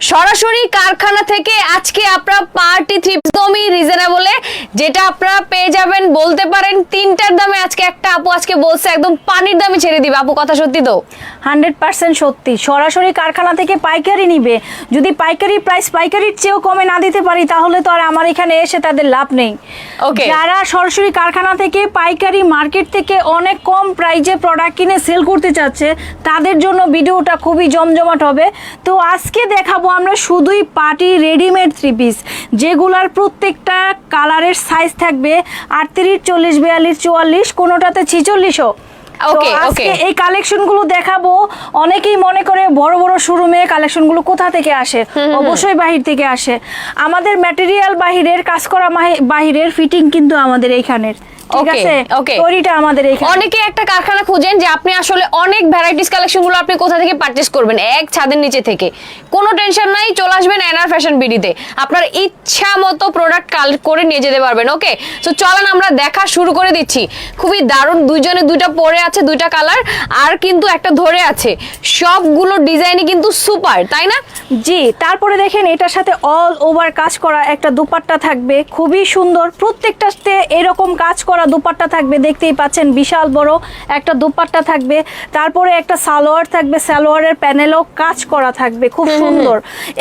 সরাসরি কারখানা থেকে আজকে আপনারা পার্টি থ্রি একদমই রিজনেবলে যেটা আপনারা পেয়ে যাবেন বলতে পারেন তিনটার দামে আজকে একটা আপু আজকে বলছে একদম পানির দামে ছেড়ে দিবে। আপু কথা সত্যি তো? হান্ড্রেড পার্সেন্ট সত্যি। সরাসরি কারখানা থেকে পাইকারি নিবে। যদি পাইকারি প্রাইস পাইকারির চেয়েও কমে না দিতে পারি তাহলে তো আর আমার এখানে এসে তাদের লাভ নেই। ওকে যারা সরাসরি কারখানা থেকে পাইকারি মার্কেট থেকে অনেক কম প্রাইজে প্রোডাক্ট কিনে সেল করতে চাচ্ছে তাদের জন্য ভিডিওটা খুবই জমজমাট হবে। তো আজকে দেখাবো আমরা শুধুই পার্টি রেডিমেড থ্রি পিস যেগুলার প্রত্যেকটা কালারের সাইজ থাকবে আটত্রিশ, চল্লিশ, বিয়াল্লিশ, চুয়াল্লিশ, কোনোটাতে ছিচল্লিশও। আজকে okay. এই কালেকশনগুলো দেখাবো। অনেকেই মনে করে বড় বড় শোরুমে কালেকশনগুলো কোথা থেকে আসে? অবশ্যই বাহির থেকে আসে। আমাদের ম্যাটেরিয়াল বাহিরের কাজ করা বাহিরের ফিটিং কিন্তু আমাদের এইখানের। ঠিক আছে. আমাদের অনেকে একটা কারখানা খুঁজেন যে আপনি আসলে অনেক ভ্যারাইটিস কালেকশনগুলো আপনি কোথা থেকে পারচেস করবেন এক ছাদের নিচে থেকে। কোনো টেনশন নাই চলে আসবেন এনআর ফ্যাশন বিডিতে আপনার ইচ্ছা মতো প্রোডাক্ট কালেক্ট করে নিয়ে যেতে পারবেন ওকে তো চলেন আমরা দেখা শুরু করে দিচ্ছি। খুবই দারুণ দুইজনে দুইটা পরে আছে দুইটা কালার আর কিন্তু একটা ধরে আছে। সবগুলো ডিজাইনই কিন্তু সুপার তাই না? জি তারপরে দেখেন এটার সাথে অল ওভার কাজ করা একটা দুপাট্টা থাকবে খুবই সুন্দর। প্রত্যেকটাতে এরকম কাজ করা দুপাট্টা থাকবে দেখতেই পাচ্ছেন বিশাল বড় একটা দুপাট্টা থাকবে। তারপরে একটা সালোয়ার থাকবে সালোয়ারের প্যানেলও কাজ করা থাকবে খুব সুন্দর।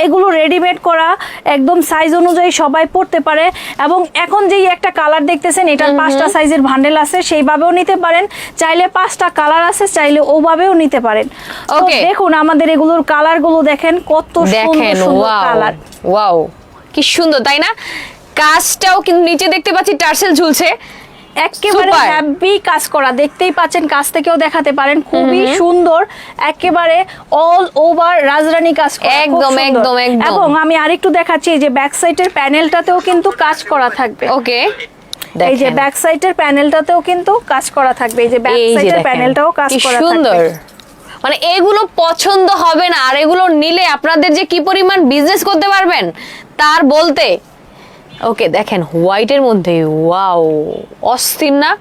এগুলো রেডিমেড করা একদম সাইজ অনুযায়ী সবাই পড়তে পারে। এবং এখন যেই একটা কালার দেখতেছেন এটার পাঁচটা সাইজের ভান্ডেল আছে সেইভাবেও নিতে পারেন। চাইলে পাঁচটা কালার আছে চাইলে ওভাবেও নিতে পারেন। Okay. দেখুন আমাদের এগুলোর কালারগুলো দেখেন কত সুন্দর কালার। ওয়াও কি সুন্দর তাই না? কাজটাও কিন্তু নিচে দেখতে পাচ্ছি টার্সেল ঝুলছে। একেবারে. হ্যাপি কাজ করা দেখতেই পাচ্ছেন কাজ থেকেও দেখাতে পারেন খুবই সুন্দর একেবারে অল ওভার রাজরানী কাজ করা একদম, একদম, একদম। এবং আমি আরেকটু দেখাচ্ছি এই যে ব্যাক সাইডের প্যানেলটাতেও কিন্তু কাজ করা থাকবে। ওকে এই যে ব্যাক সাইডের প্যানেলটাতেও কিন্তু কাজ করা থাকবে। এই যে ব্যাক সাইডের প্যানেলটাও কাজ করা থাকবে। সুন্দর। মানে এগুলো পছন্দ হবে না আর এগুলো নিলে আপনাদের যে কি পরিমাণ বিজনেস করতে পারবেন তার বলতে ওকে দেখেন হোয়াইটের মধ্যে ওয়াও অস্থির না?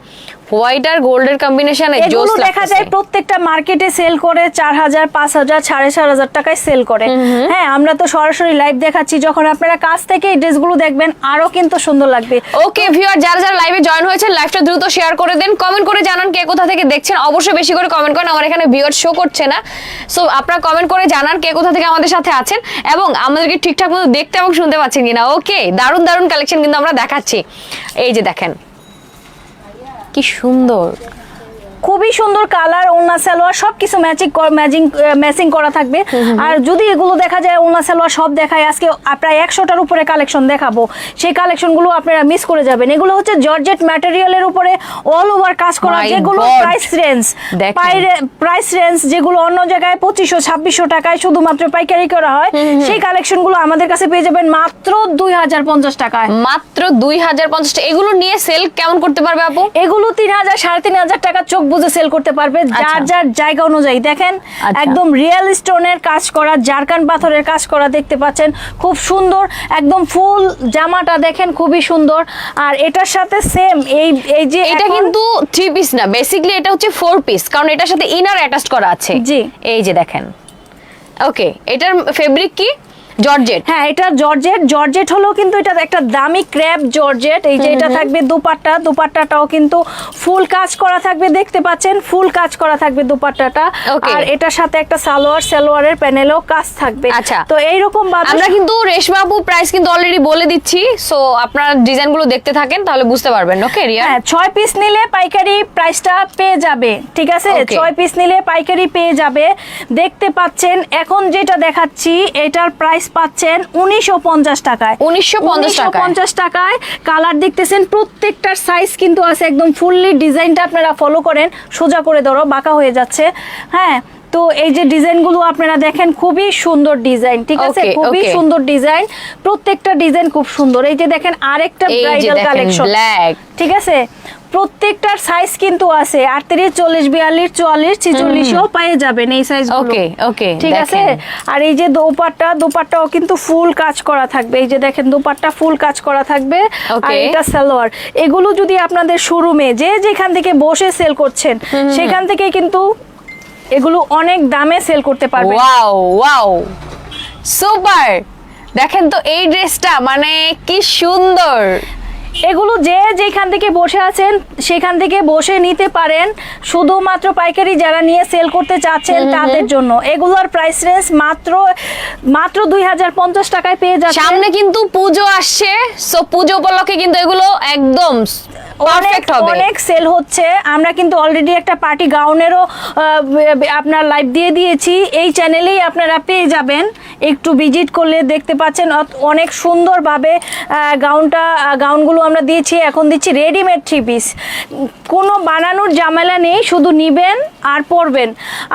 হোয়াইট আর গোল্ডের কম্বিনেশনে জোস এগুলো দেখা যায় প্রত্যেকটা মার্কেটে সেল করে চার হাজার পাঁচ হাজার সাড়ে চার হাজার টাকায় সেল করে। হ্যাঁ আমরা তো সরাসরি লাইভ দেখাচ্ছি যখন আপনারা কাছ থেকে এই ড্রেসগুলো দেখবেন আরও কিন্তু সুন্দর লাগবে। ওকে ভিউয়ার যারা যারা লাইভে জয়েন হয়েছেন লাইভটা দ্রুত শেয়ার করে দেন। কমেন্ট করে জানান কে কোথা থেকে দেখছেন। অবশ্যই বেশি করে কমেন্ট করেন আমার এখানে ভিউয়ার শো করছে না। সো আপনারা কমেন্ট করে জানান কে কোথা থেকে আমাদের সাথে আছেন এবং আমাদেরকে ঠিকঠাক মতো দেখতে এবং শুনতে পাচ্ছেন কিনা। ওকে দারুণ দারুণ কালেকশন কিন্তু আমরা দেখাচ্ছি। এই যে দেখেন। কি সুন্দর। খুবই সুন্দর কালার ওনা সালোয়ার সবকিছু ম্যাচিং ম্যাচিং ম্যাচিং করা থাকবে। আর যদি এগুলো দেখা যায় ওনা সালোয়ার সব দেখায় আজকে প্রায় একশোটার উপরে কালেকশন দেখাবো। সেই কালেকশনগুলো আপনারা মিস করে যাবেন। এগুলো হচ্ছে জর্জেট ম্যাটেরিয়ালের উপরে অল ওভার কাজ করা যেগুলো প্রাইস রেঞ্জ প্রাইস রেঞ্জ যেগুলো অন্য জায়গায় পঁচিশশো ছাব্বিশশো টাকায় শুধুমাত্র পাইকারি করা হয় সেই কালেকশনগুলো আমাদের কাছে পেয়ে যাবেন মাত্র দুই হাজার পঞ্চাশ টাকায়। মাত্র দুই হাজার পঞ্চাশ এগুলো নিয়ে সেল কেমন করতে পারবে আপু? এগুলো তিন হাজার সাড়ে তিন হাজার টাকা চোখ বুঝে সেল করতে পারবে যার আচ্ছা। যার জায়গা অনুযায়ী দেখেন আচ্ছা। একদম রিয়েল স্টোনের কাজ করা জারকান পাথরের কাজ করা দেখতে পাচ্ছেন খুব সুন্দর একদম ফুল জামাটা দেখেন খুবই সুন্দর আর এটার সাথে সেম এই এই যে এটা কিন্তু থ্রি পিস না বেসিক্যালি এটা হচ্ছে ফোর পিস কারণ এটার সাথে ইনার অ্যাটাচ করা আছে জি। এই যে দেখেন ওকে এটার ফেব্রিক কি জর্জেট। হ্যাঁ এটা জর্জেট। জর্জেট হলো কিন্তু এটা একটা দামি ক্র্যাপ জর্জেট। এই যে এটা থাকবে দুপাট্টা। দুপাট্টাটাও কিন্তু ফুল কাজ করা থাকবে দেখতে পাচ্ছেন? ফুল কাজ করা থাকবে দুপাট্টাটা. আর এটার সাথে একটা সালোয়ার সালোয়ারের প্যানেলও কাজ থাকবে। আচ্ছা। তো এইরকম আমরা কিন্তু রেশমাবু প্রাইস কিন্তু অলরেডি বলে দিচ্ছি। সো আপনারা ডিজাইনগুলো দেখতে থাকেন তাহলে বুঝতে পারবেন। ওকে রিয়া হ্যাঁ ছয় পিস নিলে পাইকারি প্রাইসটা পেয়ে যাবে। ঠিক আছে? Okay. ছয় পিস নিলে পাইকারি পেয়ে যাবে। দেখতে পাচ্ছেন এখন যেটা দেখাচ্ছি এটার প্রাইস পাচ্ছেন উনিশশো পঞ্চাশ টাকায়। 1950 টাকায়। পঞ্চাশ টাকায় কালার দেখতেছেন প্রত্যেকটার সাইজ কিন্তু আছে একদম ফুললি ডিজাইনটা আপনারা ফলো করেন সোজা করে ধরো বাঁকা হয়ে যাচ্ছে। হ্যাঁ তো এই যে ডিজাইনগুলো আপনারা দেখেন খুবই সুন্দর ডিজাইন ঠিক আছে? খুবই সুন্দর ডিজাইন প্রত্যেকটা ডিজাইন খুব সুন্দর। এই যে দেখেন আরেকটা ব্রাইডাল কালেকশন ঠিক আছে? প্রত্যেকটার সাইজ কিন্তু আছে। আটত্রিশ চল্লিশ বিয়াল্লিশ চুয়াল্লিশ ছিচল্লিশও পেয়ে যাবেন এই সাইজ ওকে ওকে ঠিক আছে? আর এই যে দোপাট্টা দোপাট্টাও কিন্তু ফুল কাজ করা থাকবে। এই যে দেখেন দোপাট্টা ফুল কাজ করা থাকবে। আর এটা সালোয়ার। এগুলো যদি আপনাদের শোরুমে যে যেখান থেকে বসে সেল করছেন সেখান থেকে কিন্তু এগুলো অনেক দামে সেল করতে পারবেন। ওয়াও ওয়াও সুপার দেখেন তো এই ড্রেসটা মানে কি সুন্দর! এগুলো যে যেখান থেকে বসে আছেন সেখান থেকে বসে নিতে পারেন। শুধুমাত্র পাইকারি যারা নিয়ে সেল করতে চাচ্ছেন তাদের জন্য। এগুলোর প্রাইস রেঞ্জ মাত্র মাত্র দুই হাজার পঞ্চাশ টাকায় পেয়ে যাচ্ছেন। সামনে কিন্তু পুজো আসছে। সো পুজো উপলক্ষে কিন্তু এগুলো একদম অনেক পারফেক্ট হবে। অনেক সেল হচ্ছে। আমরা কিন্তু অলরেডি একটা পার্টি গাউনেরও আপনার লাইভ দিয়ে দিয়েছি। এই চ্যানেলেই আপনারা পেয়ে যাবেন। একটু ভিজিট করলে দেখতে পাচ্ছেন অনেক সুন্দরভাবে গাউনটা গাউনগুলো আমরা দিয়েছি, এখন দিচ্ছি রেডিমেড থ্রি পিস। কোনো বানানোর জামেলা নেই, শুধু নিবেন আর পরবেন।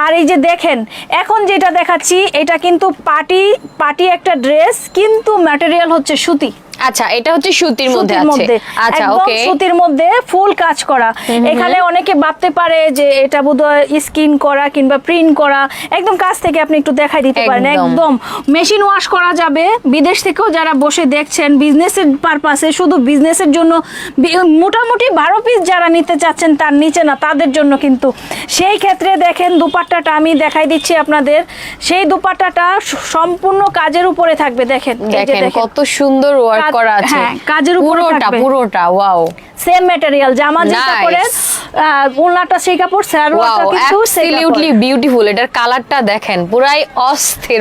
আর এই যে দেখেন, এখন যেটা দেখাচ্ছি, এটা কিন্তু পার্টি পার্টি একটা ড্রেস, কিন্তু ম্যাটেরিয়াল হচ্ছে সুতি। আচ্ছা এটা হচ্ছে সুতির মধ্যে আছে। আচ্ছা ওকে সুতির মধ্যে ফুল কাজ করা। এখানে অনেকে ভাবতে পারে যে এটা বোধহয় স্কিন করা কিংবা প্রিন্ট করা। একদম কাছ থেকে আপনি একটু দেখাই দিতে পারেন। একদম। মেশিন ওয়াশ করা যাবে। বিদেশ থেকেও যারা বসে দেখছেন বিজনেসের পারপাসে শুধু বিজনেসের জন্য মোটামুটি বারো পিস যারা নিতে চাচ্ছেন তার নিচে না তাদের জন্য কিন্তু। সেই ক্ষেত্রে দেখেন দুপাট্টাটা আমি দেখাই দিচ্ছি আপনাদের। সেই দুপাট্টাটা সম্পূর্ণ কাজের উপরে থাকবে। দেখেন কত সুন্দর ওয়ার্ক কাজ- করা আছে। হ্যাঁ, কাজের পুরোটা পুরোটা ওয়াও সেম ম্যাটেরিয়াল জামা যে Nice. কাপড়ের আহ, ওড়নাটা সেই কাপড় কিন্তু অ্যাবসলিউটলি বিউটিফুল এটার কালারটা দেখেন পুরাই অস্থির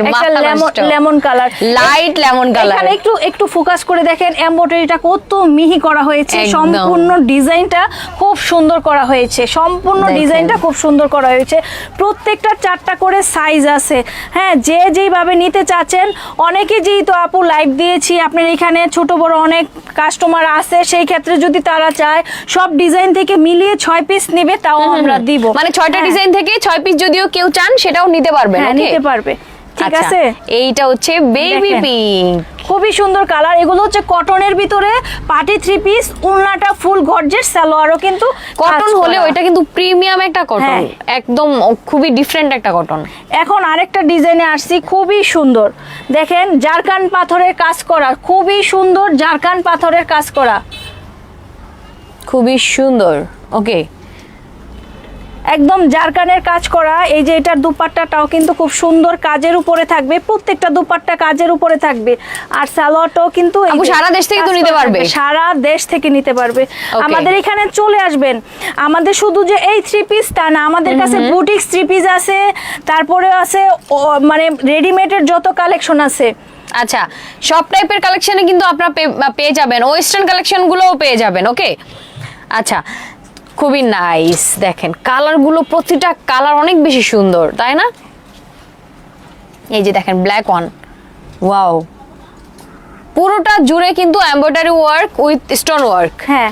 lemon colour light lemon colour এখানে একটু একটু ফোকাস করে দেখেন এমব্রয়ডারিটা কত মিহি করা হয়েছে সম্পূর্ণ ডিজাইনটা খুব সুন্দর করা হয়েছে সম্পূর্ণ। ডিজাইনটা খুব সুন্দর করা হয়েছে। প্রত্যেকটা চারটা করে সাইজ আছে। হ্যাঁ যে যেইভাবে নিতে চাচ্ছেন অনেকে যেহেতু আপু লাইভ দিয়েছি আপনার এখানে ছোট বড় অনেক কাস্টমার আছে সেই ক্ষেত্রে যদি তারা চায় সব ডিজাইন থেকে মিলিয়ে ছয় পিস নেবে তাও আমরা দিব। মানে ছয়টা হ্যাঁ। ডিজাইন থেকে ছয় পিস যদিও কেউ চান সেটাও নিতে পারবে হ্যাঁ নিতে পারবে। ঠিক আচ্ছা, আছে? এইটা হচ্ছে বেবি। পিঙ্ক খুবই সুন্দর কালার। এগুলো হচ্ছে কটনের ভিতরে পার্টি থ্রি পিস উলনাটা ফুল গর্জের সালোয়ারও কিন্তু কটন করা। এটা কিন্তু প্রিমিয়াম একটা কটন হ্যাঁ। একদম খুবই ডিফারেন্ট একটা কটন এখন আরেকটা ডিজাইনে আসছি খুবই সুন্দর। দেখেন জারকান পাথরের কাজ করা খুবই সুন্দর জারকান পাথরের কাজ করা। খুবই সুন্দর। ওকে একদম জারকানের কাজ করা এই যে এটার দুপাট্টাটাও কিন্তু খুব সুন্দর কাজের উপরে থাকবে প্রত্যেকটা দুপাট্টা কাজের উপরে থাকবে। আর সালোয়ারটাও কিন্তু সারা দেশ থেকে নিতে পারবে? সারা দেশ থেকে নিতে পারবে। আমাদের এখানে চলে আসবেন। আমাদের শুধু যে এই থ্রি পিস তা না আমাদের কাছে বুটিক্স থ্রি পিস আছে তারপরে আছে মানে রেডিমেডের যত কালেকশন আছে। আচ্ছা সব টাইপের কালেকশনে কিন্তু আপনারা পেয়ে যাবেন। ওয়েস্টার্ন কালেকশনগুলোও পেয়ে যাবেন ওকে আচ্ছা খুবই নাইস দেখেন কালারগুলো প্রতিটা কালার অনেক বেশি সুন্দর, তাই না? এই যে দেখেন ব্ল্যাক ওয়ান ওয়াও পুরোটা জুড়ে কিন্তু embroidery work with stone work হ্যাঁ।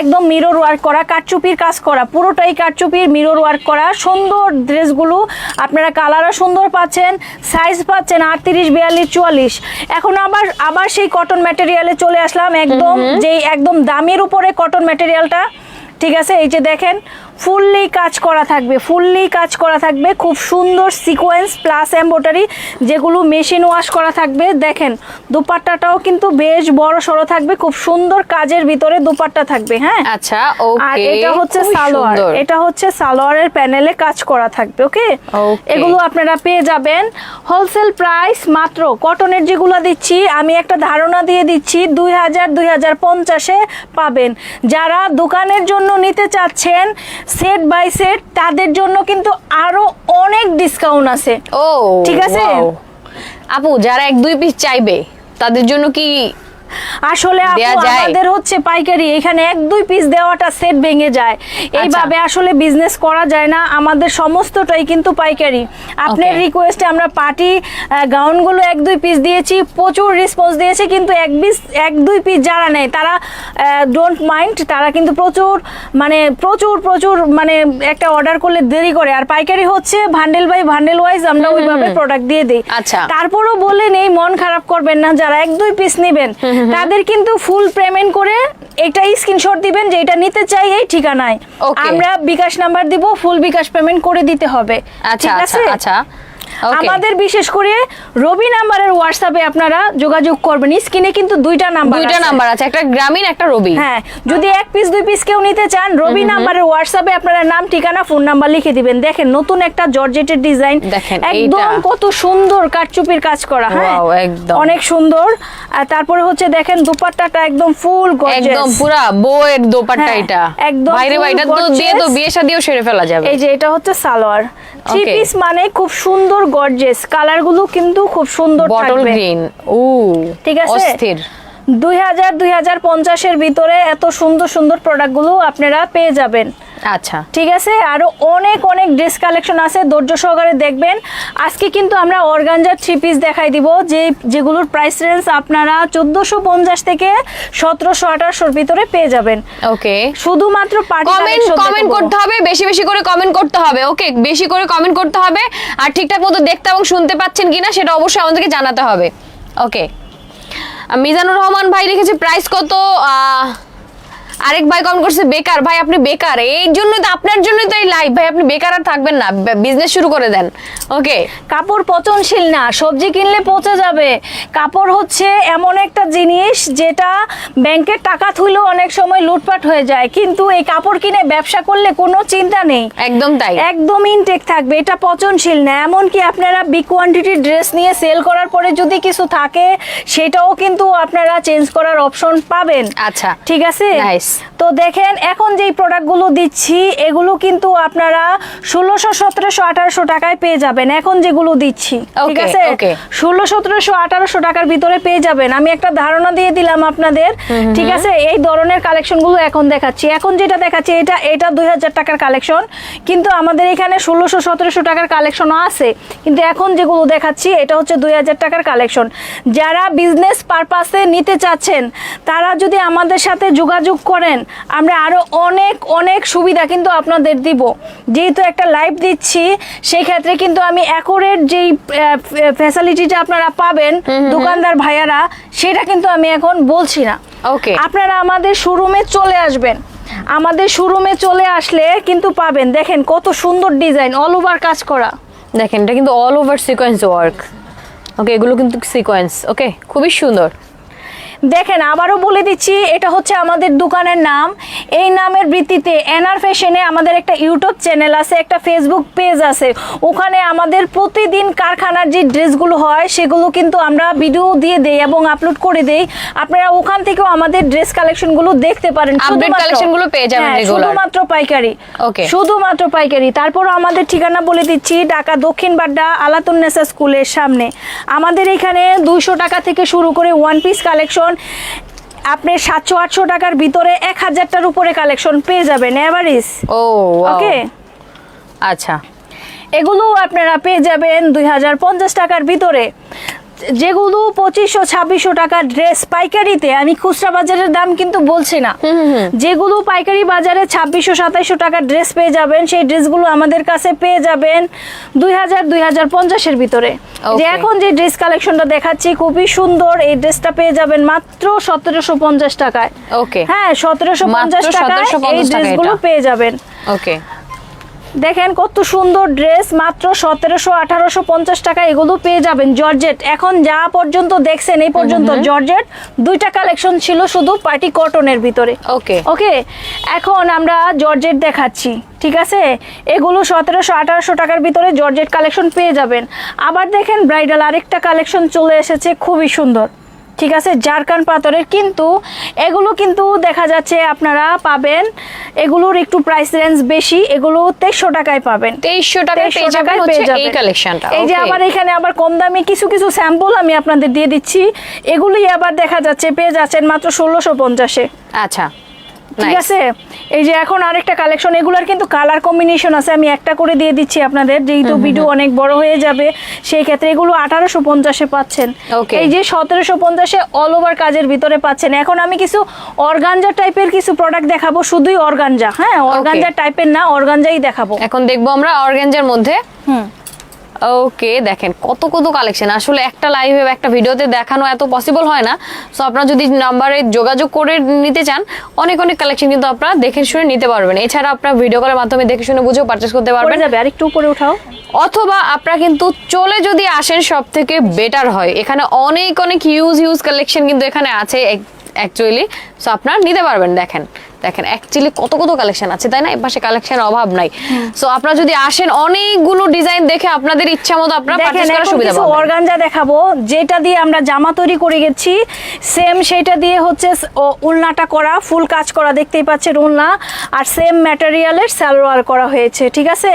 একদম মিরর ওয়ার্ক করা কাঠচুপির কাজ করা পুরোটাই কাঠচুপির মিরর ওয়ার্ক করা। সুন্দর ড্রেসগুলো আপনারা কালারও সুন্দর পাচ্ছেন সাইজ পাচ্ছেন আটত্রিশ বিয়াল্লিশ চুয়াল্লিশ। এখন আবার আবার সেই কটন ম্যাটেরিয়ালে চলে আসলাম একদম যেই একদম দামের উপরে কটন ম্যাটেরিয়ালটা ঠিক আছে? এই যে দেখেন ফুললি কাজ করা থাকবে ফুললি কাজ করা থাকবে। খুব সুন্দর সিকোয়েন্স প্লাস এম্বোটারি যেগুলো মেশিন ওয়াশ করা থাকবে। দেখেন দুপাট্টাটাও কিন্তু বেশ বড় সড়ো থাকবে খুব সুন্দর কাজের ভিতরে দুপাট্টা থাকবে হ্যাঁ? আচ্ছা আর এটা হচ্ছে সালোয়ার এটা হচ্ছে সালোয়ারের প্যানেলে কাজ করা থাকবে ওকে এগুলো আপনারা পেয়ে যাবেন। হোলসেল প্রাইস মাত্র কটনের যেগুলো দিচ্ছি আমি একটা ধারণা দিয়ে দিচ্ছি দুই হাজার দুই হাজার পঞ্চাশে পাবেন। যারা দোকানের জন্য নিতে চাচ্ছেন সেট বাই সেট তাদের জন্য কিন্তু আরও অনেক ডিসকাউন্ট আছে ও ঠিক আছে? আপু যারা এক দুই পিস চাইবে তাদের জন্য কি আসলে আমাদের হচ্ছে পাইকারি এখানে এক দুই পিস দেওয়াটা সেট ভেঙে যায়। আচ্ছা। এইভাবে আসলে বিজনেস করা যায় না আমাদের সমস্তটাই কিন্তু পাইকারি। আপনার রিকোয়েস্টে আমরা পার্টি গাউনগুলো এক দুই পিস দিয়েছি প্রচুর রেসপন্স দিয়েছে কিন্তু এক পিস এক দুই পিস যারা নেয় তারা ডোন্ট মাইন্ড তারা কিন্তু প্রচুর মানে প্রচুর প্রচুর মানে একটা অর্ডার করলে দেরি করে। আর পাইকারি হচ্ছে ভান্ডেল বাই ভান্ডেল ওয়াইজ আমরা ওইভাবে প্রোডাক্ট দিয়ে দিই। আচ্ছা। তারপরও বলে নেই মন খারাপ করবেন না যারা এক দুই পিস নেবেন তাদের কিন্তু ফুল পেমেন্ট করে এটা স্ক্রিনশট দিবেন যে এটা নিতে চাই এই ঠিকানায়. আমরা বিকাশ নাম্বার দিব ফুল বিকাশ পেমেন্ট করে দিতে হবে আচ্ছা আচ্ছা আচ্ছা. আমাদের বিশেষ করে রবি নাম্বারের হোয়াটসঅ্যাপে আপনারা যোগাযোগ করবেন। স্ক্রিনে কিন্তু দুইটা নাম্বার দুইটা নাম্বার আছে একটা গ্রামীণ একটা রবি। হ্যাঁ যদি এক পিস দুই পিস কেউ নিতে চান রবি নাম্বারের হোয়াটসঅ্যাপে আপনারা নাম ঠিকানা ফোন নাম্বার লিখে দিবেন। দেখেন নতুন একটা জর্জেটের ডিজাইন দেখেন, একদম কত সুন্দর কাটচুপির কাজ করা হ্যাঁ? একদম। অনেক সুন্দর। আর তারপরে হচ্ছে দেখেন দোপাট্টাটা একদম ফুল একদম পুরা বউয়ের দোপাট্টা হ্যাঁ, এটা। একদম বাইরে বাইটা তো দিয়ে তো বিয়ে শাদিও সেরে ফেলা যাবে। এই যে এটা হচ্ছে সালোয়ার। থ্রি পিস মানে খুব সুন্দর গর্জেস কালারগুলো কিন্তু খুব সুন্দর বটল গ্রিন ও ঠিক আছে? অস্থির। দুই হাজার দুই হাজার পঞ্চাশের ভিতরে এত সুন্দর সুন্দর প্রোডাক্টগুলো আপনারা পেয়ে যাবেন। আচ্ছা। ঠিক আছে আরও অনেক অনেক ড্রেস কালেকশন আছে ধৈর্য সহকারে দেখবেন। আজকে কিন্তু আমরা অর্গানজার থ্রি পিস দেখাই দিব যে যেগুলোর প্রাইস রেঞ্জ আপনারা চোদ্দোশো পঞ্চাশ থেকে সতেরোশো আঠারোশোর ভিতরে পেয়ে যাবেন। ওকে। শুধুমাত্র কমেন্ট কমেন্ট করতে হবে বেশি বেশি করে কমেন্ট করতে হবে ওকে? বেশি করে কমেন্ট করতে হবে আর ঠিকঠাক মতো দেখতে এবং শুনতে পাচ্ছেন কিনা সেটা অবশ্যই আমাদেরকে জানাতে হবে। ওকে। মিজানুর রহমান ভাই লিখেছে প্রাইস কত? আরেক ভাই কমেন্ট করছে বেকার ভাই আপনি বেকার। এই জন্য তো আপনার জন্যই তো এই লাইভ ভাই আপনি বেকার আর থাকবেন না। বিজনেস শুরু করে দেন। ওকে কাপড় পচনশীল না সবজি কিনলে পচে যাবে। কাপড় হচ্ছে এমন একটা জিনিস যেটা ব্যাংকের টাকা থুইলেও অনেক সময় লুটপাট হয়ে যায়। কিন্তু এই কাপড় কিনে ব্যবসা করলে কোনো চিন্তা নেই। একদম তাই। একদম ইনটেক থাকবে এটা পচনশীল না। এমনকি আপনারা বিগ কোয়ান্টিটির ড্রেস নিয়ে সেল করার পরে যদি কিছু থাকে সেটাও কিন্তু আপনারা চেঞ্জ করার অপশন পাবেন। আচ্ছা। ঠিক আছে? তো দেখেন এখন যেই প্রোডাক্টগুলো দিচ্ছি এগুলো কিন্তু আপনারা ষোলোশো সতেরোশো আঠারোশো টাকায় পেয়ে যাবেন এখন যেগুলো দিচ্ছি। ঠিক আছে? ষোলো সতেরোশো আঠারোশো টাকার ভিতরে পেয়ে যাবেন। আমি একটা ধারণা দিয়ে দিলাম আপনাদের। ঠিক আছে? এই ধরনের কালেকশনগুলো এখন দেখাচ্ছি। এখন যেটা দেখাচ্ছি এটা এটা দুই হাজার টাকার কালেকশন কিন্তু আমাদের এখানে ষোলোশো সতেরোশো টাকার কালেকশনও আছে। কিন্তু এখন যেগুলো দেখাচ্ছি এটা হচ্ছে দুই হাজার টাকার কালেকশন যারা বিজনেস পারপাসে নিতে চাচ্ছেন তারা যদি আমাদের সাথে যোগাযোগ করেন আমরা আরও অনেক অনেক সুবিধা কিন্তু আপনাদের দিব। যেহেতু একটা লাইভ দিচ্ছি সেই ক্ষেত্রে কিন্তু আমি অ্যাকুরেট যেই ফ্যাসিলিটিটা আপনারা পাবেন দোকানদার ভাইয়ারা সেটা কিন্তু আমি এখন বলছি না। ওকে আপনারা আমাদের শোরুমে চলে আসবেন। আমাদের শোরুমে চলে আসলে কিন্তু পাবেন। দেখেন কত সুন্দর ডিজাইন অল ওভার কাজ করা। দেখেন এটা কিন্তু all over sequence work okay এগুলো কিন্তু সিকোয়েন্স ওকে খুবই সুন্দর। দেখেন আবারও বলে দিচ্ছি এটা হচ্ছে আমাদের দোকানের নাম। এই নামের ভিত্তিতে এনআর ফ্যাশনে আমাদের একটা ইউটিউব চ্যানেল আছে একটা ফেসবুক পেজ আছে। ওখানে আমাদের প্রতিদিন কারখানার যে ড্রেসগুলো হয় সেগুলো কিন্তু আমরা ভিডিও দিয়ে দেই এবং আপলোড করে দেই। আপনারা ওখান থেকেও আমাদের ড্রেস কালেকশনগুলো দেখতে পারেন। পেয়ে যাবেন হ্যাঁ, শুধুমাত্র পাইকারি. শুধুমাত্র পাইকারি। তারপর আমাদের ঠিকানা বলে দিচ্ছি ঢাকা দক্ষিণ বাড্ডা আলাতুন্নেসা স্কুলের সামনে। আমাদের এখানে দুইশো টাকা থেকে শুরু করে ওয়ান পিস কালেকশন আপনি সাতশো আটশো টাকার ভিতরে এক হাজারটার উপরে কালেকশন পেয়ে যাবেন এভারেজ ও ওকে? আচ্ছা। এগুলো আপনারা পেয়ে যাবেন দুই হাজার পঞ্চাশ টাকার ভিতরে। যেগুলো পঁচিশশো ছাব্বিশশো টাকার ড্রেস পাইকারিতে আমি খুচরা বাজারের দাম কিন্তু বলছি না। যেগুলো পাইকারি বাজারে ছাব্বিশশো সাতাইশশো টাকার ড্রেস পেয়ে যাবেন সেই ড্রেসগুলো আমাদের কাছে পেয়ে যাবেন দুই হাজার দুই হাজার পঞ্চাশের ভিতরে। যে এখন যে ড্রেস কালেকশনটা দেখাচ্ছি খুবই সুন্দর এই ড্রেসটা পেয়ে যাবেন মাত্র সতেরোশো পঞ্চাশ টাকায়। ওকে হ্যাঁ সতেরোশো পঞ্চাশ টাকায় এই টাকা ড্রেসগুলো পেয়ে যাবেন। ওকে দেখেন কত সুন্দর ড্রেস মাত্র সতেরোশো আঠারোশো পঞ্চাশ টাকা এগুলো পেয়ে যাবেন জর্জেট। এখন যা পর্যন্ত দেখছেন এই পর্যন্ত জর্জেট। দুইটা কালেকশন ছিল শুধু পার্টি কটনের ভিতরে। ওকে। ওকে? এখন আমরা জর্জেট দেখাচ্ছি ঠিক আছে? এগুলো সতেরোশো আঠারোশো টাকার ভিতরে জর্জেট কালেকশন পেয়ে যাবেন। আবার দেখেন ব্রাইডাল আরেকটা কালেকশন চলে এসেছে খুবই সুন্দর। ঠিক আছে? জারকান পাথরের কিন্তু এগুলো কিন্তু দেখা যাচ্ছে আপনারা পাবেন। এগুলোর একটু প্রাইস রেঞ্জ বেশি এগুলো তেইশশো টাকায় পাবেন। তেইশশো টাকায় 2300 পেয়ে যাবেন। কালেকশনটা এই যে আবার এখানে আবার কম দামি কিছু কিছু স্যাম্পল আমি আপনাদের দিয়ে দিচ্ছি। এগুলোই আবার দেখা যাচ্ছে পেয়ে যাচ্ছেন মাত্র ষোলোশো পঞ্চাশে। আচ্ছা। ঠিক আছে? এই যে এখন আরেকটা কালেকশন এগুলার কিন্তু কালার কম্বিনেশন আছে আমি একটা করে দিয়ে দিচ্ছি আপনাদের যেহেতু ভিডিও অনেক বড় হয়ে যাবে সেই ক্ষেত্রে এগুলো আঠারোশো পঞ্চাশে পাচ্ছেন। এই যে সতেরোশো পঞ্চাশে অল ওভার কাজের ভিতরে পাচ্ছেন। এখন আমি কিছু অর্গানজা টাইপের কিছু প্রোডাক্ট দেখাবো শুধুই অর্গানজা হ্যাঁ? অর্গানজা টাইপের না অর্গানজাই দেখাবো। এখন দেখব আমরা অর্গানজার মধ্যে হুম। ওকে দেখেন কত কত কালেকশন আসলে একটা লাইভে একটা ভিডিওতে দেখানো এত পসিবল হয় না। সো আপনারা যদি নাম্বারে যোগাযোগ করে নিতে চান অনেক অনেক কালেকশন কিন্তু আপনারা দেখে শুনে নিতে পারবেন। এছাড়া আপনারা ভিডিও কলের মাধ্যমে দেখে শুনে বুঝেও পারচেস করতে পারবেন। যাবে। আর একটু উপরে উঠাও। অথবা আপনারা কিন্তু চলে যদি আসেন সব থেকে বেটার হয়। এখানে অনেক অনেক হিউজ হিউজ কালেকশন কিন্তু এখানে আছে অ্যাকচুয়ালি সো আপনারা নিতে পারবেন দেখেন। দেখেন অ্যাকচুয়ালি কত কত কালেকশন আছে তাই না? এর পাশে কালেকশন অভাব নাই। সো আপনারা যদি আসেন অনেকগুলো ডিজাইন দেখে আপনাদের ইচ্ছা মতো আপনারা পারচেজ করার সুবিধা পাবেন। অর্গানজা দেখাবো যেটা দিয়ে আমরা জামা তৈরি করে গেছি। সেম সেটা দিয়ে হচ্ছে উলনাটা করা ফুল কাজ করা দেখতেই পাচ্ছেন উলনা। আর সেম ম্যাটেরিয়ালের সালোয়ার করা হয়েছে ঠিক আছে.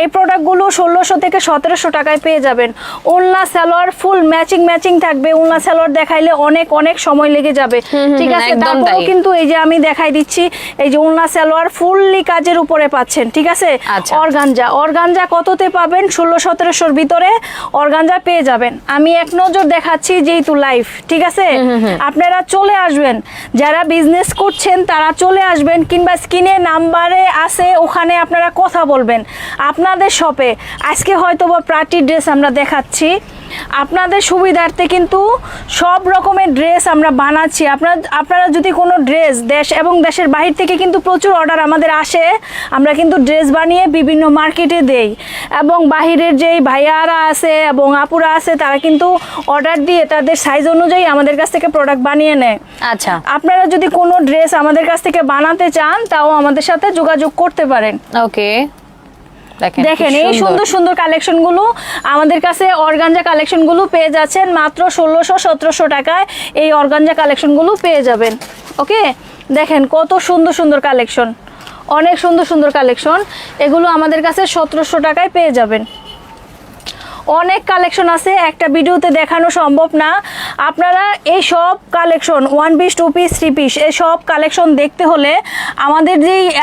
এই প্রোডাক্টগুলো ষোলোশো থেকে সতেরোশো টাকায় পেয়ে যাবেন। উলনা সালোয়ার ফুল ম্যাচিং ম্যাচিং থাকবে। উলনা সালোয়ার দেখাইলে অনেক অনেক সময় লেগে যাবে। ঠিক আছে? তারপরেও কিন্তু এই যে আমি দেখাই দিচ্ছি এই যে উলনা সালোয়ার ফুললি কাজের উপরে পাচ্ছেন ঠিক আছে? আচ্ছা। অর্গানজা অর্গানজা কততে পাবেন? ষোলো সতেরোশোর ভিতরে অর্গানজা পেয়ে যাবেন। আমি এক নজর দেখাচ্ছি যেহেতু লাইফ ঠিক আছে? আপনারা চলে আসবেন। যারা বিজনেস করছেন তারা চলে আসবেন কিংবা স্ক্রিনে নাম্বারে আছে ওখানে আপনারা কথা বলবেন। আপনাদের শপে আজকে হয়তো বা পার্টি ড্রেস আমরা দেখাচ্ছি। আপনাদের সুবিধার্থে কিন্তু সব রকমের ড্রেস আমরা বানাচ্ছি। আপনার আপনারা যদি কোনো ড্রেস দেশ এবং দেশের বাহির থেকে কিন্তু প্রচুর অর্ডার আমাদের আসে আমরা কিন্তু ড্রেস বানিয়ে বিভিন্ন মার্কেটে দেই। এবং বাহিরের যেই ভাইয়ারা আছে এবং আপুরা আছে তারা কিন্তু অর্ডার দিয়ে তাদের সাইজ অনুযায়ী আমাদের কাছ থেকে প্রোডাক্ট বানিয়ে নেয়। আচ্ছা। আপনারা যদি কোনো ড্রেস আমাদের কাছ থেকে বানাতে চান তাও আমাদের সাথে যোগাযোগ করতে পারেন। ওকে দেখেন এই সুন্দর। সুন্দর কালেকশনগুলো আমাদের কাছে অর্গানজা কালেকশনগুলো পেয়ে যাচ্ছেন মাত্র ষোলোশো সতেরোশো টাকায় এই অর্গানজা কালেকশনগুলো পেয়ে যাবেন ওকে? দেখেন কত সুন্দর সুন্দর কালেকশন অনেক সুন্দর সুন্দর কালেকশন এগুলো আমাদের কাছে সতেরোশো টাকায় পেয়ে যাবেন। অনেক কালেকশন আছে একটা ভিডিওতে দেখানো সম্ভব না। আপনারা এই সব collection one piece two piece three piece এই সব কালেকশন দেখতে হলে আমাদের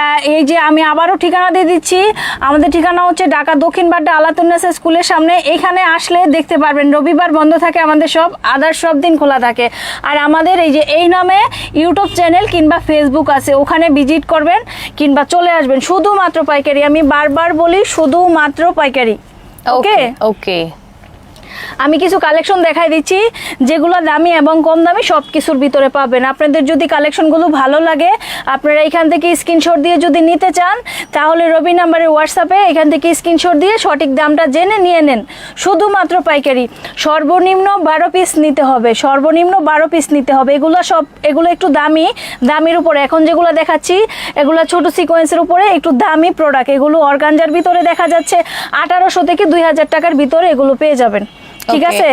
আহ, এই যে আমি আবারও ঠিকানা দিয়ে দিচ্ছি আমাদের ঠিকানা হচ্ছে ঢাকা দক্ষিণ বাড্ডা আলাতুন্নাসা স্কুলের সামনে। এখানে আসলে দেখতে পারবেন রবিবার বন্ধ থাকে আমাদের সব আদার সব দিন খোলা থাকে। আর আমাদের এই যে এই নামে ইউটিউব চ্যানেল কিংবা ফেসবুক আছে ওখানে ভিজিট করবেন কিংবা চলে আসবেন। শুধুমাত্র পাইকারি আমি বারবার বলি শুধুমাত্র পাইকারি। ওকে ওকে আমি কিছু কালেকশন দেখাই দিচ্ছি, যেগুলো দামি এবং কম দামি সব কিছুর ভিতরে পাবেন। আপনাদের যদি কালেকশনগুলো ভালো লাগে, আপনারা এখান থেকে স্ক্রিনশট দিয়ে যদি নিতে চান, তাহলে রবি নাম্বারের হোয়াটসঅ্যাপে এখান থেকে স্ক্রিনশট দিয়ে সঠিক দামটা জেনে নিয়ে নেন। শুধুমাত্র পাইকারি। সর্বনিম্ন বারো পিস নিতে হবে। সর্বনিম্ন বারো পিস নিতে হবে। এগুলো সব, এগুলো একটু দামি, দামির উপরে। এখন যেগুলো দেখাচ্ছি, এগুলো ছোট সিকোয়েন্সের উপরে, একটু দামি প্রোডাক্ট এগুলো অর্গানজার ভিতরে দেখা যাচ্ছে, আঠারোশো থেকে দুই হাজার টাকার ভিতরে এগুলো পেয়ে যাবেন। ঠিক আছে?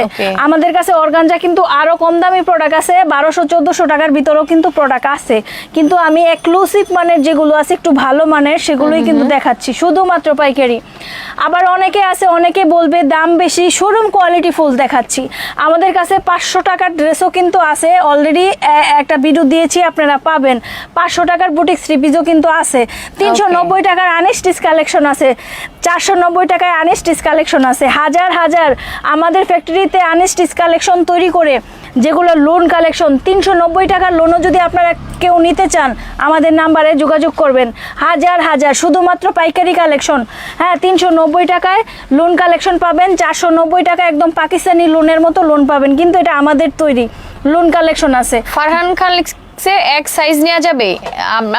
আমাদের কাছে অর্গানজা কিন্তু আরও কম দামি প্রোডাক্ট আছে বারোশো চোদ্দশো টাকার ভিতরেও কিন্তু প্রোডাক্ট আছে। কিন্তু আমি এক্সক্লুসিভ মানের যেগুলো আছে একটু ভালো মানের সেগুলোই কিন্তু দেখাচ্ছি শুধুমাত্র পাইকারি। আবার অনেকে আছে অনেকে বলবে দাম বেশি শোরুম কোয়ালিটি ফুল দেখাচ্ছি। আমাদের কাছে পাঁচশো টাকার ড্রেসও কিন্তু আছে অলরেডি একটা ভিডিও দিয়েছি আপনারা পাবেন। পাঁচশো টাকার বুটিক থ্রি পিসও কিন্তু আছে। তিনশো নব্বই টাকার আনস্টিচ কালেকশন আছে চারশো নব্বই টাকায় আনস্টিচ কালেকশন আছে হাজার হাজার। আমাদের ফ্যাক্টরিতে আনস্টিচ কালেকশন তৈরি করে যেগুলো লোন কালেকশন তিনশো নব্বই টাকার লোনও যদি আপনারা কেউ নিতে চান আমাদের নাম্বারে যোগাযোগ করবেন। হাজার হাজার শুধুমাত্র পাইকারি কালেকশন হ্যাঁ তিনশো নব্বই টাকায় লোন কালেকশন পাবেন চারশো নব্বই টাকা একদম পাকিস্তানি লোনের মতো লোন পাবেন কিন্তু এটা আমাদের তৈরি। লোন কালেকশন আছে। ফারহান খান সে এক সাইজ নেওয়া যাবে?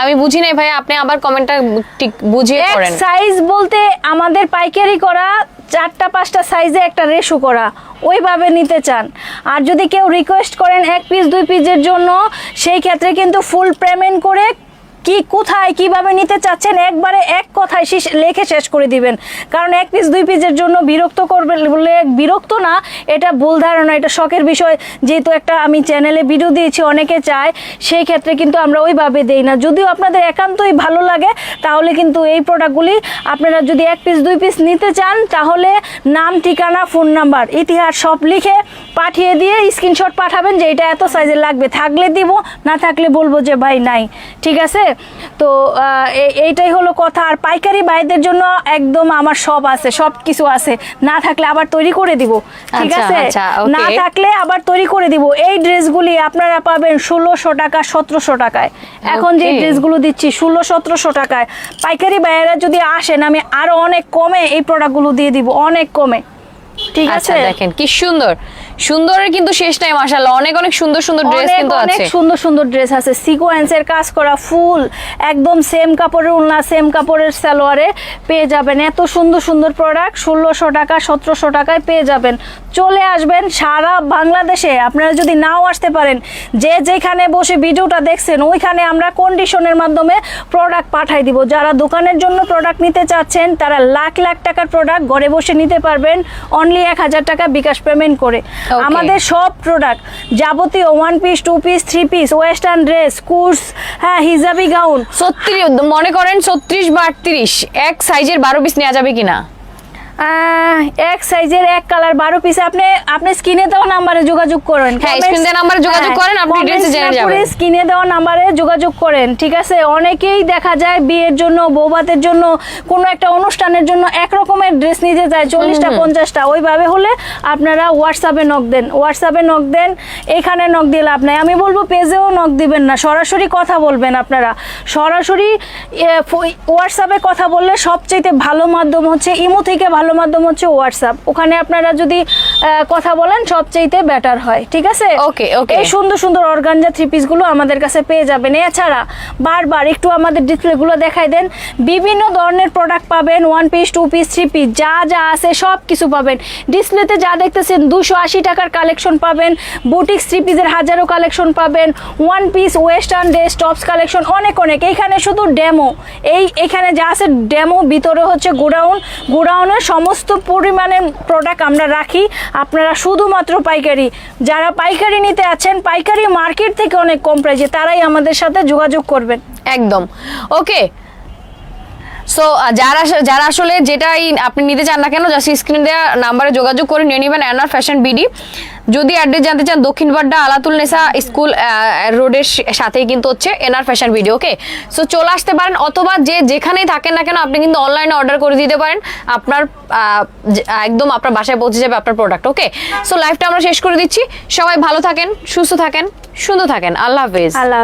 আমি বুঝি নাই ভাই আপনি আবার কমেন্টটা ঠিক বুঝিয়ে করেন সাইজ বলতে আমাদের পাইকারি করা চারটা, পাঁচটা সাইজে একটা রেশু করা। ওইভাবে নিতে চান। আর যদি কেউ রিকোয়েস্ট করেন এক পিস দুই পিসের জন্য, সেই ক্ষেত্রে কিন্তু ফুল পেমেন্ট করে কি কোথায়, কীভাবে নিতে চাচ্ছেন, একবারে এক কথায় লেখে শেষ করে দিবেন। কারণ এক পিস দুই পিসের জন্য বিরক্ত করবে, বলে বিরক্ত না, এটা ভুল ধারণা, এটা শখের বিষয়। যেহেতু একটা আমি চ্যানেলে ভিডিও দিয়েছি, অনেকে চায়, সেই ক্ষেত্রে কিন্তু আমরা ওইভাবে দেই না। যদিও আপনাদের একান্তই ভালো লাগে, তাহলে কিন্তু এই প্রোডাক্টগুলি আপনারা যদি এক পিস দুই পিস নিতে চান, তাহলে নাম, ঠিকানা ফোন নাম্বার ইতিহাস সব লিখে পাঠিয়ে দিয়ে স্ক্রিনশট পাঠাবেন যে এটা এত সাইজের লাগবে। থাকলে দিব, না থাকলে বলব যে ভাই, নাই। ঠিক আছে? তো এইটাই হলো কথা। আর পাইকারি ভাইদের জন্য একদম আমার সব আছে সব কিছু আছে। না থাকলে আবার তৈরি করে দিব ঠিক আচ্ছা, আছে? আচ্ছা, না থাকলে আবার তৈরি করে দিব। এই ড্রেসগুলি আপনারা পাবেন ষোলোশো টাকা সতেরোশো টাকায়। এখন যে ড্রেসগুলো দিচ্ছি ষোলো সতেরোশো টাকায়। পাইকারি ভাইয়েরা যদি আসেন আমি আরও অনেক কমে এই প্রোডাক্টগুলো দিয়ে দিব অনেক কমে। ঠিক আচ্ছা আছে? দেখেন কি সুন্দর। সুন্দরের কিন্তু শেষ নাই মাশাআল্লাহ। অনেক অনেক সুন্দর সুন্দর ড্রেস কিন্তু অনেক সুন্দর সুন্দর ড্রেস আছে। সিকোয়েন্সের কাজ করা ফুল একদম সেম কাপড়ের উলনা সেম কাপড়ের সালোয়ারে পেয়ে যাবেন। এত সুন্দর সুন্দর প্রোডাক্ট ষোলোশো টাকা সতেরোশো টাকায় পেয়ে যাবেন। চলে আসবেন সারা বাংলাদেশে। আপনারা যদি নাও আসতে পারেন যে যেখানে বসে ভিডিওটা দেখছেন ওইখানে আমরা কন্ডিশনের মাধ্যমে প্রোডাক্ট পাঠাই দিব। যারা দোকানের জন্য প্রোডাক্ট নিতে চাচ্ছেন তারা লাখ লাখ টাকার প্রোডাক্ট ঘরে বসে নিতে পারবেন। অনলি এক হাজার টাকা বিকাশ পেমেন্ট করে. আমাদের সব প্রোডাক্ট যাবতীয় one piece two piece three piece western dress কুর্স হ্যাঁ হিজাবি গাউন ছত্রিশ মনে করেন ছত্রিশ বা আটত্রিশ এক সাইজের বারো পিস নেওয়া যাবে কিনা? এক সাইজের এক কালার বারো পিস আপনি আপনি স্ক্রিনে দেওয়া নাম্বারে যোগাযোগ করেন। হ্যাঁ, screen দেওয়া নাম্বারে যোগাযোগ করেন, আপনি জেনে যাবেন। স্ক্রিনে দেওয়া নাম্বারে যোগাযোগ করেন ঠিক আছে? অনেকেই দেখা যায় বিয়ের জন্য বৌভাতের জন্য কোনো একটা অনুষ্ঠানের জন্য এক রকমের ড্রেস নিতে যায় চল্লিশটা পঞ্চাশটা। ওইভাবে হলে আপনারা হোয়াটসঅ্যাপে নক দেন। হোয়াটসঅ্যাপে নক দেন এখানে নক দিয়ে লাভ নাই। আমি বলব পেজেও নক দিবেন না সরাসরি কথা বলবেন আপনারা। সরাসরি হোয়াটসঅ্যাপে কথা বললে সবচেয়ে ভালো মাধ্যম হচ্ছে ইমো থেকে ভালো মাধ্যম হচ্ছে হোয়াটসঅ্যাপ ওখানে আপনারা যদি কথা বলেন সবচেয়ে বেটার হয়। ঠিক আছে? ওকে ওকে। এই সুন্দর সুন্দর অর্গানজা থ্রি পিসগুলো আমাদের কাছে পেয়ে যাবেন। এছাড়া বারবার একটু আমাদের ডিসপ্লেগুলো দেখাই দেন। বিভিন্ন ধরনের প্রোডাক্ট পাবেন one piece two piece three piece যা যা আছে সব কিছু পাবেন ডিসপ্লেতে যা দেখতেছেন দুশো আশি টাকার কালেকশন পাবেন। বুটিক থ্রি পিসের হাজারো কালেকশন পাবেন। One piece western dress tops collection অনেক অনেক। এইখানে শুধু ডেমো এই এখানে যা আছে ডেমো ভিতরে হচ্ছে গোডাউন গোডাউনের সমস্ত পরিমাণের প্রোডাক্ট আমরা রাখি। আপনারা শুধুমাত্র পাইকারি। যারা পাইকারি নিতে আছেন, পাইকারি মার্কেট থেকে অনেক কম প্রাইজে তারাই আমাদের সাথে যোগাযোগ করবেন। একদম। ওকে সো যারা যারা আসলে যেটাই আপনি নিতে চান না কেন জাস্ট স্ক্রিন দেওয়া নাম্বারে যোগাযোগ করে নিয়ে নেবেন অ্যানার ফ্যাশন বিডি যদি অ্যাড্রেস জানতে চান, দক্ষিণ বাড্ডা আলাতুল নেসা স্কুল রোডের সাথেই কিন্তু হচ্ছে NR fashion video okay so চলে আসতে পারেন অথবা যে যেখানেই থাকেন না কেন, আপনি কিন্তু অনলাইনে অর্ডার করে দিতে পারেন। আপনার একদম আপনার বাসায় পৌঁছে যাবে আপনার প্রোডাক্ট ওকে সো লাইফটা আমরা শেষ করে দিচ্ছি। সবাই ভালো থাকেন, সুস্থ থাকেন, সুন্দর থাকেন। আল্লাহ হাফেজ। আল্লাহ